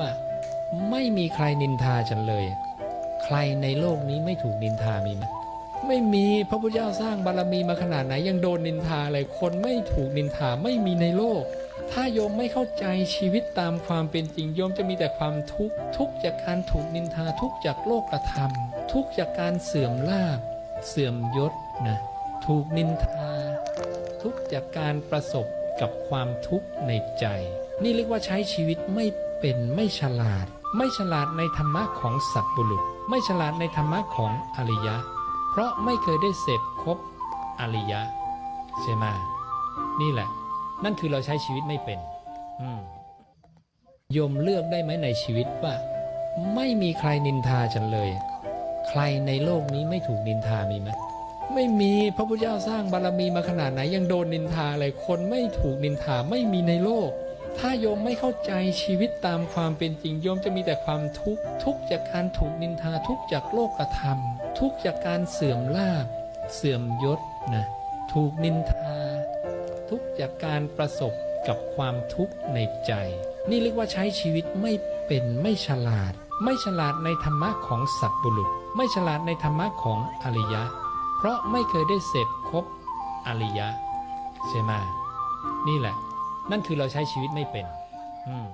ว่า ไม่มีใครนินทาฉันเลย ใครในโลกนี้ไม่ถูกนินทามีไหมไม่มีพระพุทธเจ้าสร้างบารมีมาขนาดไหนยังโดนนินทาเลยคนไม่ถูกนินทาไม่มีในโลก ถ้าโยมไม่เข้าใจชีวิตตามความเป็นจริงโยมจะมีแต่ความทุกข์ทุกข์จากการถูกนินทาทุกข์จากโลกธรรมทุกข์จากการเสื่อมลาภเสื่อมยศนะถูกนินทา ทุกข์จากการประสบกับความทุกข์ในใจ นี่เรียกว่าใช้ชีวิตไม่ เป็นไม่ฉลาด ไม่ฉลาดในธรรมะของสัตบุรุษ ไม่ฉลาดในธรรมะของอริยะ เพราะไม่เคยได้เสพคบอริยะ ใช่ไหมนี่แหละ นั่นคือเราใช้ชีวิตไม่เป็นโยมเลือกได้ไหมในชีวิตว่า ไม่มีใครนินทาฉันเลย ใครในโลกนี้ไม่ถูกนินทามีไหมไม่มีพระพุทธเจ้าสร้างบารมีมาขนาดไหนยังโดนนินทาเลยคนไม่ถูกนินทาไม่มีในโลก ถ้าโยมไม่เข้าใจชีวิตตามความเป็นจริงโยมจะมีแต่ความทุกข์ทุกข์จากการถูกนินทาทุกข์จากโลกธรรม ทุกข์จากการเสื่อมลาภเสื่อมยศนะถูกนินทา ทุกข์จากการประสบกับความทุกข์ในใจ นี่เรียกว่าใช้ชีวิตไม่เป็นไม่ฉลาด ไม่ฉลาดในธรรมะของสัตบุรุษ ไม่ฉลาดในธรรมะของอริยะ เพราะไม่เคยได้เสพครบอริยะใช่ไหมนี่แหละ นั่นคือเราใช้ชีวิตไม่เป็น อืม